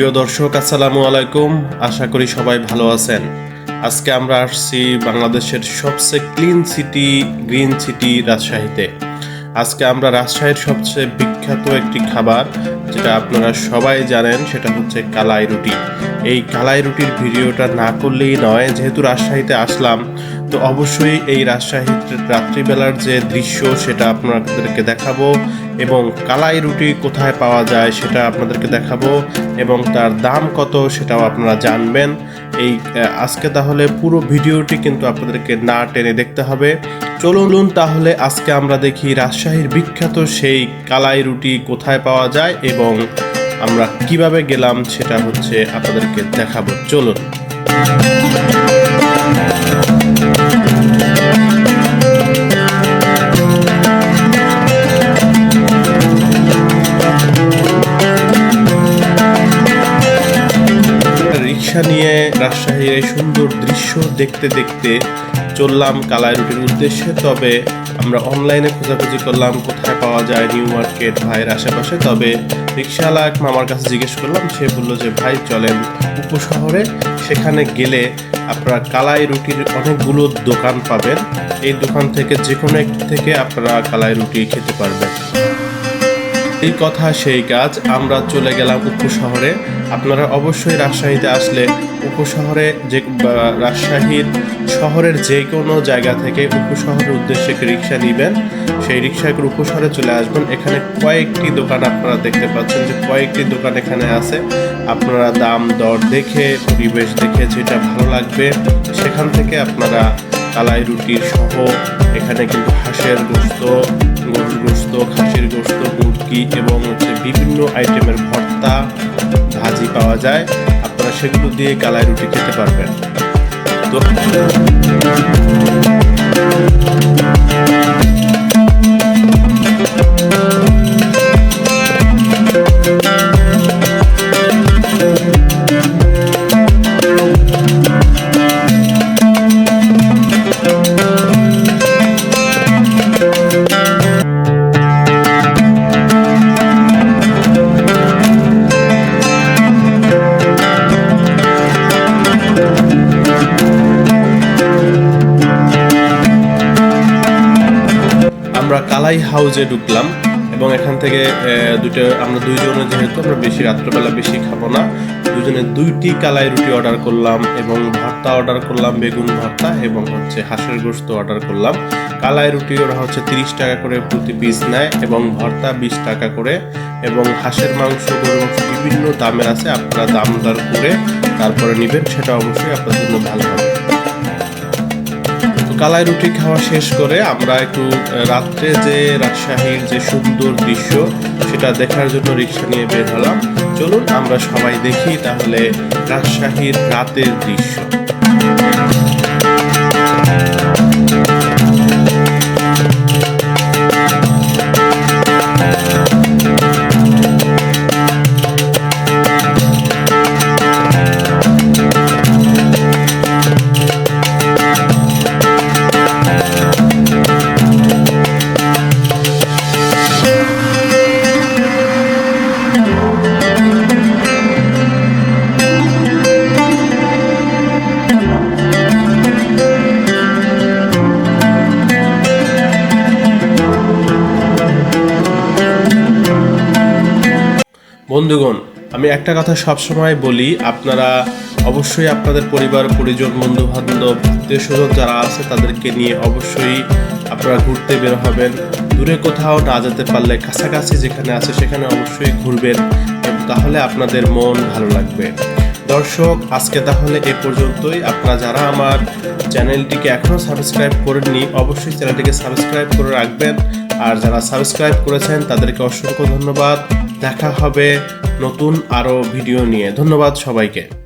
প্রিয় দর্শক, আসসালামু আলাইকুম। আশা করি সবাই ভালো আছেন। আজকে আমরা আসছি বাংলাদেশের সবচেয়ে ক্লিন সিটি গ্রিন সিটি রাজশাহীতে। আজকে আমরা রাজশাহীর সবচেয়ে বিখ্যাত একটি খাবার, যেটা আপনারা সবাই জানেন, সেটা হচ্ছে কালাই রুটি। এই কালাই রুটির ভিডিওটা না করলেই নয়। যেহেতু রাজশাহীতে আসলাম, তো অবশ্যই এই রাজশাহীর রাত্রিবেলার যে দৃশ্য, সেটা আপনাদেরকে দেখাবো এবং কালাই রুটি কোথায় পাওয়া যায় সেটা আপনাদেরকে দেখাবো এবং তার দাম কত সেটাও আপনারা জানবেন। এই আজকে তাহলে পুরো ভিডিওটি কিন্তু আপনাদেরকে না টেনে দেখতে হবে। চলুন তাহলে আজকে আমরা দেখি রাজশাহীর বিখ্যাত সেই কালাই রুটি কোথায় পাওয়া যায় এবং আমরা কীভাবে গেলাম সেটা হচ্ছে আপনাদেরকে দেখাবো। চলুন। রিক্সা নিয়ে রাজশাহীর এই সুন্দর দৃশ্য দেখতে দেখতে চললাম কালাই রুটির উদ্দেশ্যে, তবে আমরা অনলাইনে খোঁজাখুঁজি করলাম, কোথায় পাওয়া যায় নিউ মার্কেট ভাইয়ের আশেপাশে। তবে রিক্সাওয়ালা এক মামার কাছে জিজ্ঞেস করলাম, সে বলল যে, ভাই, চলেন উপশহরে। সেখানে গেলে আপনারা কালাই রুটির অনেকগুলো দোকান পাবেন। এই দোকান থেকে যে কোনো একটি থেকে আপনারা কালাই রুটি খেতে পারবেন। এই কথা, সেই কাজ। আমরা চলে গেলাম উপশহরে আপনারা অবশ্যই রাজশাহীতে আসলে উপশহরে যে রাজশাহীর শহরের যে কোনো জায়গা থেকে উপশহরের উদ্দেশ্যে রিক্সা নেবেন। সেই রিক্সা করে উপশহরে চলে আসবেন। এখানে কয়েকটি দোকান আপনারা দেখতে পাচ্ছেন যে কয়েকটি দোকান এখানে আছে। আপনারা দাম, দর দেখে, পরিবেশ দেখে যেটা ভালো লাগবে, সেখান থেকে আপনারা কালাই রুটির সহ এখানে কিন্তু হাঁসের গোস্ত গরুর গোস্ত, খাসির গোস্ত মুরগি এবং হচ্ছে বিভিন্ন আইটেমের ভর্তা, ভাজি পাওয়া যায়। আপনারা সেগুলো দিয়ে কালাই রুটি খেতে পারবেন। তো আমরা কালাই হাউজে ঢুকলাম এবং এখান থেকে দুটো আমরা দুইজনে যেহেতু আমরা বেশি রাত্রেবেলা বেশি খাব না দুজনে দুইটি কালাই রুটি অর্ডার করলাম এবং ভর্তা অর্ডার করলাম, বেগুন ভর্তা এবং হচ্ছে হাঁসের গোস্ত অর্ডার করলাম। কালাই রুটি ওরা হচ্ছে তিরিশ টাকা করে প্রতি পিস নেয় এবং ভর্তা বিশ টাকা করে এবং হাঁসের মাংস বিভিন্ন দামের আছে, আপনারা দাম দর করে তারপরে নেবেন, সেটা অবশ্যই আপনাদের জন্য ভালো হবে। কালাই রুটি খাওয়া শেষ করে আমরা একটু রাত্রে যে রাজশাহীর যে সুন্দর দৃশ্য, সেটা দেখার জন্য রিক্সা নিয়ে বের হলাম। চলুন আমরা সবাই দেখি তাহলে রাজশাহীর রাতের দৃশ্য। বন্ধুগণ, আমি একটা কথা সবসময় বলি, আপনারা অবশ্যই আপনাদের পরিবার, পরিজন বন্ধু বান্ধব আত্মীয় স্বজন যারা আছে, তাদেরকে নিয়ে অবশ্যই আপনারা ঘুরতে বের হবেন। দূরে কোথাও না যেতে পারলে, কাছাকাছি যেখানে আছে, সেখানে অবশ্যই ঘুরবেন তাহলে আপনাদের মন ভালো লাগবে। দর্শক, আজকে তাহলে এ পর্যন্তই। আপনারা যারা আমার চ্যানেলটিকে এখনও সাবস্ক্রাইব করেননি, অবশ্যই চ্যানেলটিকে সাবস্ক্রাইব করে রাখবেন। আর যারা সাবস্ক্রাইব করেছেন, তাদেরকে অসংখ্য ধন্যবাদ। দেখা হবে নতুন আরও ভিডিও নিয়ে। ধন্যবাদ সবাইকে।